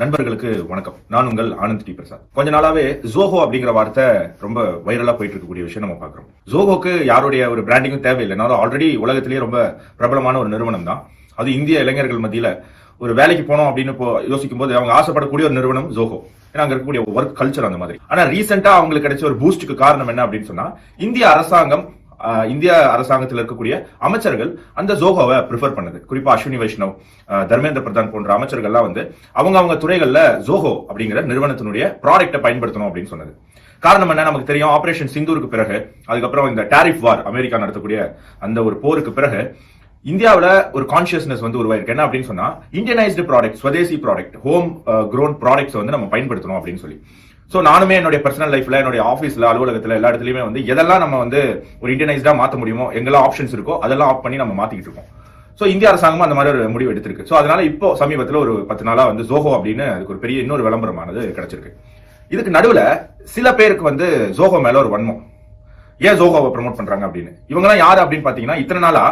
நண்பர்களுக்கு வணக்கம். நான் உங்கள் ஆனந்த் டி பிரசாத். கொஞ்ச நாளாவே ஜோஹோ அப்படிங்கிற வார்த்தை ரொம்ப வைரலா போயிட்டு இருக்கக்கூடிய விஷயம் நம்ம பாக்குறோம் ஜோஹோக்கு யாருடைய ஒரு பிராண்டிங்கும் தேவையில்லை. ஆல்ரெடி உலகத்திலேயே ரொம்ப பிரபலமான ஒரு நிறுவனம் தான். அது இந்திய இளைஞர்கள் மத்தியில ஒரு வேலைக்கு போனோம் அப்படின்னு இப்போ யோசிக்கும் போது அவங்க ஆசைப்படக்கூடிய ஒரு நிறுவனம் ஜோஹோ ஏன்னா அங்க இருக்கக்கூடிய ஒர்க் கல்ச்சர் அந்த மாதிரி. ஆனா ரீசெண்டா அவங்களுக்கு கிடைச்ச ஒரு பூஸ்டுக்கு காரணம் என்ன அப்படின்னு சொன்னா இந்திய அரசாங்கம் இந்திய அரசாங்கத்தில் இருக்கக்கூடிய அமைச்சர்கள் அந்த ஜோகோவை ப்ரிஃபர் பண்ணுது. குறிப்பா அஸ்வினி வைஷ்ணவ் தர்மேந்திர பிரதான் போன்ற அமைச்சர்கள்லாம் வந்து அவங்க அவங்க துறைகள்ல ஜோஹோ அப்படிங்கிற நிறுவனத்தினுடைய ப்ராடக்ட்டை பயன்படுத்தணும் அப்படின்னு சொன்னது. காரணம் என்ன? நமக்கு தெரியும் ஆபரேஷன் சிந்தூருக்கு பிறகு அதுக்கப்புறம் இந்த டாரிஃப் வார் அமெரிக்கா நடத்தக்கூடிய அந்த ஒரு போருக்கு பிறகு இந்தியாவில் ஒரு கான்சியஸ்னஸ் வந்து உருவாயிருக்கு. என்ன அப்படின்னு சொன்னா Indianised product swadeshi product home grown products வந்து நம்ம பயன்படுத்தணும் அப்படின்னு சொல்லி. ஸோ நானுமே என்னுடைய பர்சனல் லைஃப்ல என்னுடைய ஆஃபீஸ்ல அலுவலகத்தில் எல்லா இடத்துலயுமே வந்து எதெல்லாம் நம்ம வந்து ஒரு இந்தியனைஸ்டா மாத்த முடியுமோ எங்கெல்லாம் ஆப்ஷன்ஸ் இருக்கோ அதெல்லாம் ஆஃப் பண்ணி நம்ம மாத்திக்கிட்டு இருக்கோம். ஸோ இந்திய அரசாங்கமும் அந்த மாதிரி ஒரு முடிவு எடுத்திருக்கு. ஸோ அதனால இப்போ சமீபத்தில் ஒரு பத்து நாளா வந்து ஜோஹோ அப்படின்னு அதுக்கு ஒரு பெரிய இன்னொரு விளம்பரமானது கிடைச்சிருக்கு. இதுக்கு நடுவில் சில பேருக்கு வந்து ஜோஹோ மேல ஒரு வன்மம். ஏன் ஜோஹோவை ப்ரமோட் பண்றாங்க அப்படின்னு? இவங்கலாம் யார் அப்படின்னு பாத்தீங்கன்னா இத்தனை நாளா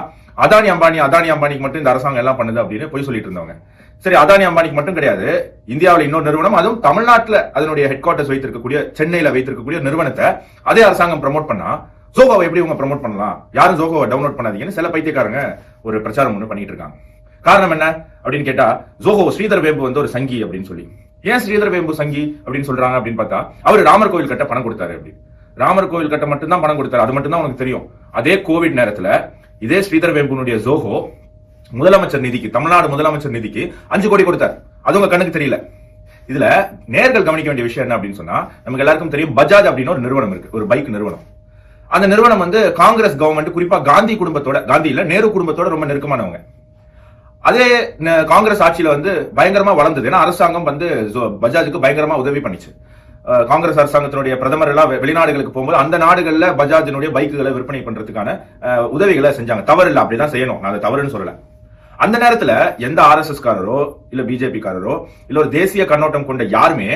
அதானி அம்பானி அதானி அம்பானிக்கு மட்டும் இந்த அரசாங்கம் எல்லாம் பண்ணுது அப்படின்னு போய் சொல்லிட்டு இருந்தவங்க. சரி அதானி அம்பானிக்கு மட்டும் கிடையாது. இந்தியாவில் இன்னொரு நிறுவனம் அதுவும் தமிழ்நாட்டில் அதனுடைய ஹெட் குவார்ட்டர்ஸ் வைத்திருக்கக்கூடிய சென்னையில் வைத்திருக்கக்கூடிய நிறுவனத்தை அதே அரசாங்கம் ப்ரமோட் பண்ணா ஜோகோவை எப்படி இவங்க ப்ரமோட் பண்ணலாம்? யாரும் ஜோகோவை டவுன்லோட் பண்ணாதீங்கன்னு சில பைத்தியக்காரங்க ஒரு பிரச்சாரம் ஒன்று பண்ணிட்டு இருக்காங்க. காரணம் என்ன அப்படின்னு கேட்டா ஜோகோ ஸ்ரீதர் வேம்பு வந்து ஒரு சங்கி அப்படின்னு சொல்லி. ஏன் ஸ்ரீதர் வேம்பு சங்கி அப்படின்னு சொல்றாங்க அப்படின்னு பார்த்தா அவர் ராமர் கோவில் கட்ட பணம் கொடுத்தாரு அப்படின்னு ராமர் கோவில் கட்ட மட்டும்தான் பணம் கொடுத்தாரு. அது மட்டும்தான் உனக்கு தெரியும். அதே கோவிட் நேரத்தில் இதே ஸ்ரீதர் வேம்புனுடைய ஜோகோ முதலமைச்சர் நிதிக்கு தமிழ்நாடு முதலமைச்சர் நிதிக்கு அஞ்சு கோடி கொடுத்தார். அது உங்க கண்ணுக்கு தெரியல. இதுல நேர்கள் கவனிக்க வேண்டிய விஷயம் என்ன அப்படின்னு சொன்னா நமக்கு எல்லாருக்கும் தெரியும் பஜாஜ் அப்படின்னு ஒரு நிறுவனம் இருக்கு. ஒரு பைக் நிறுவனம். அந்த நிறுவனம் வந்து காங்கிரஸ் கவர்மெண்ட் குறிப்பா காந்தி குடும்பத்தோட காந்தி இல்ல நேரு குடும்பத்தோட ரொம்ப நெருக்கமானவங்க. அதே காங்கிரஸ் ஆட்சியில வந்து பயங்கரமா வளர்ந்தது. ஏன்னா அரசாங்கம் வந்து பஜாஜுக்கு பயங்கரமா உதவி பண்ணிச்சு. காங்கிரஸ் அரசாங்கத்தினுடைய பிரதமர் எல்லாம் வெளிநாடுகளுக்கு போகும்போது அந்த நாடுகள்ல பஜாஜினுடைய பைக்குகளை விற்பனை பண்றதுக்கான உதவிகளை செஞ்சாங்க. தவறு இல்லை அப்படிதான் செய்யணும். நான் அதை தவறுன்னு சொல்லல. அந்த நேரத்துல எந்த ஆர்எஸ்எஸ் காரரோ இல்ல பிஜேபி காரரோ இல்ல ஒரு தேசிய கண்ணோட்டம் கொண்ட யாருமே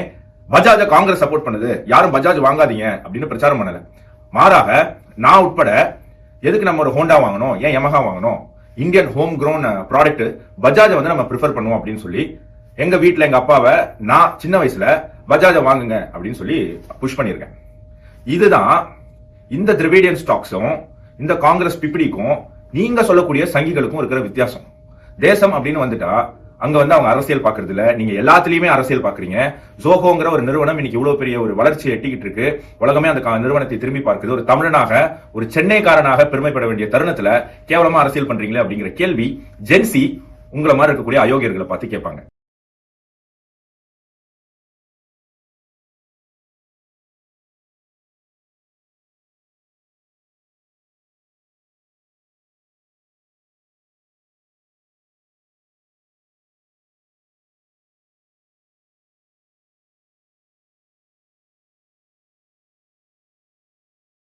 பஜாஜ காங்கிரஸ் சப்போர்ட் பண்ணுது. யாரும் பஜாஜ் வாங்காதீங்க அப்படின்னு பிரச்சாரம் பண்ணல. மாறாக நான் உட்பட எதுக்கு நம்ம ஒரு ஹோண்டா வாங்கணும்? ஏன் யமஹா வாங்கணும்? இந்தியன் ஹோம் க்ரோன் ப்ராடக்ட் பஜாஜை வந்து நம்ம ப்ரிஃபர் பண்ணுவோம் அப்படின்னு சொல்லி எங்க வீட்டில் எங்க அப்பாவை நான் சின்ன வயசுல பஜாஜை வாங்குங்க அப்படின்னு சொல்லி புஷ் பண்ணியிருக்கேன். இதுதான் இந்த திராவிடியன் ஸ்டாக்ஸும் இந்த காங்கிரஸ் பிப்பிடிக்கும் நீங்க சொல்லக்கூடிய சங்கிகளுக்கும் இருக்கிற வித்தியாசம். தேசம் அப்படின்னு வந்துட்டா அங்க வந்து அவங்க அரசியல் பாக்குறது இல்ல நீங்க எல்லாத்துலயுமே அரசியல் பாக்குறீங்க. ஜோகோங்கிற ஒரு நிறுவனம் இன்னைக்கு இவ்வளவு பெரிய ஒரு வளர்ச்சி எட்டிக்கிட்டு இருக்கு. உலகமே அந்த கா- நிறுவனத்தை திரும்பி பார்க்குது. ஒரு தமிழனாக ஒரு சென்னைக்காரனாக பெருமைப்பட வேண்டிய தருணத்துல கேவலமா அரசியல் பண்றீங்களே அப்படிங்கிற கேள்வி ஜென்சி உங்களை மாதிரி இருக்கக்கூடிய அயோக்கியர்களை பார்த்து கேட்பாங்க.